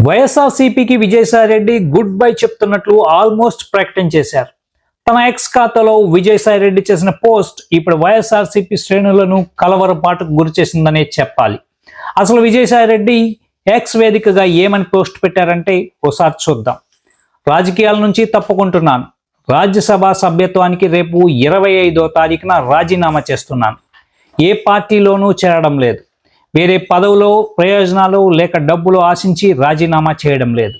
వైఎస్ఆర్సీపీకి Vijayasai Reddy good bye చెప్తున్నట్లు almost ప్రకటన చేశారు. తన ఎక్స్ ఖాతాలో విజయసాయిరెడ్డి చేసిన పోస్ట్ ఇప్పుడు వైఎస్ఆర్సీపీ శ్రేణులను కలవరపాటుకు గురి చేసిందనే చెప్పాలి. అసలు విజయసాయిరెడ్డి ఎక్స్ వేదికగా ఏమని పోస్ట్ పెట్టారంటే ఓసారి చూద్దాం. రాజకీయాల నుంచి తప్పుకుంటున్నాను. రాజ్యసభ సభ్యత్వానికి రేపు ఇరవై ఐదో తారీఖున రాజీనామా చేస్తున్నాను. ఏ పార్టీలోనూ చేరడం లేదు. వేరే పదవులో ప్రయోజనాలు లేక డబ్బులు ఆశించి రాజీనామా చేయడం లేదు.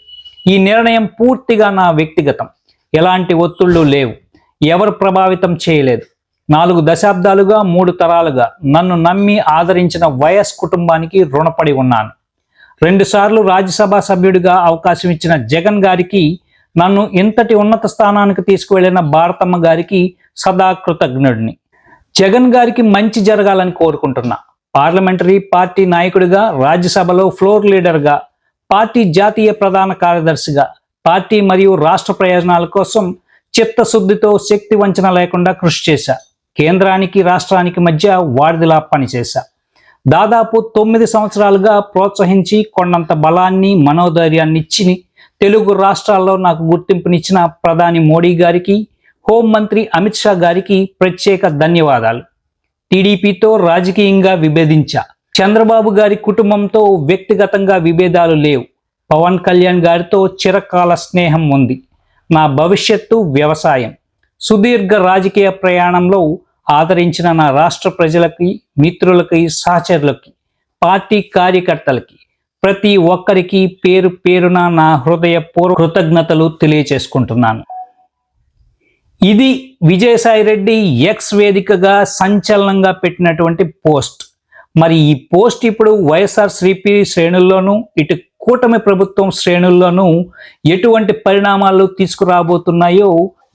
ఈ నిర్ణయం పూర్తిగా నా వ్యక్తిగతం. ఎలాంటి ఒత్తిళ్ళు లేవు. ఎవరు ప్రభావితం చేయలేదు. నాలుగు దశాబ్దాలుగా మూడు తరాలుగా నన్ను నమ్మి ఆదరించిన వైఎస్ కుటుంబానికి రుణపడి ఉన్నాను. రెండుసార్లు రాజ్యసభ సభ్యుడిగా అవకాశం ఇచ్చిన జగన్ గారికి నన్ను ఇంతటి ఉన్నత స్థానానికి తీసుకువెళ్ళిన భారతమ్మ గారికి సదా కృతజ్ఞుడిని. జగన్ గారికి మంచి జరగాలని కోరుకుంటున్నా. పార్లమెంటరీ పార్టీ నాయకుడిగా రాజ్యసభలో ఫ్లోర్ లీడర్గా పార్టీ జాతీయ ప్రధాన కార్యదర్శిగా పార్టీ మరియు రాష్ట్ర ప్రయోజనాల కోసం చిత్తశుద్ధితో శక్తి వంచన లేకుండా కృషి చేశా. కేంద్రానికి రాష్ట్రానికి మధ్య వాడిదిలా పనిచేశా. దాదాపు తొమ్మిది సంవత్సరాలుగా ప్రోత్సహించి కొండంత బలాన్ని మనోధైర్యాన్ని ఇచ్చి తెలుగు రాష్ట్రాల్లో నాకు గుర్తింపునిచ్చిన ప్రధాని మోడీ గారికి హోంమంత్రి అమిత్ షా గారికి ప్రత్యేక ధన్యవాదాలు. టీడీపీతో రాజకీయంగా విభేదించా. చంద్రబాబు గారి కుటుంబంతో వ్యక్తిగతంగా విభేదాలు లేవు. పవన్ కళ్యాణ్ గారితో చిరకాల స్నేహం ఉంది. నా భవిష్యత్తు వ్యవసాయం. సుదీర్ఘ రాజకీయ ప్రయాణంలో ఆదరించిన నా రాష్ట్ర ప్రజలకి మిత్రులకి సహచరులకి పార్టీ కార్యకర్తలకి ప్రతి ఒక్కరికి పేరు పేరున నా హృదయపూర్వ కృతజ్ఞతలు తెలియచేసుకుంటున్నాను. ఇది విజయసాయి రెడ్డి ఎక్స్ వేదికగా సంచలనంగా పెట్టినటువంటి పోస్ట్. మరి ఈ పోస్ట్ ఇప్పుడు వైఎస్ఆర్ శ్రీపి శ్రేణుల్లోనూ ఇటు కూటమి ప్రభుత్వం శ్రేణుల్లోనూ ఎటువంటి పరిణామాలు తీసుకురాబోతున్నాయో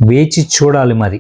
వేచి చూడాలి మరి.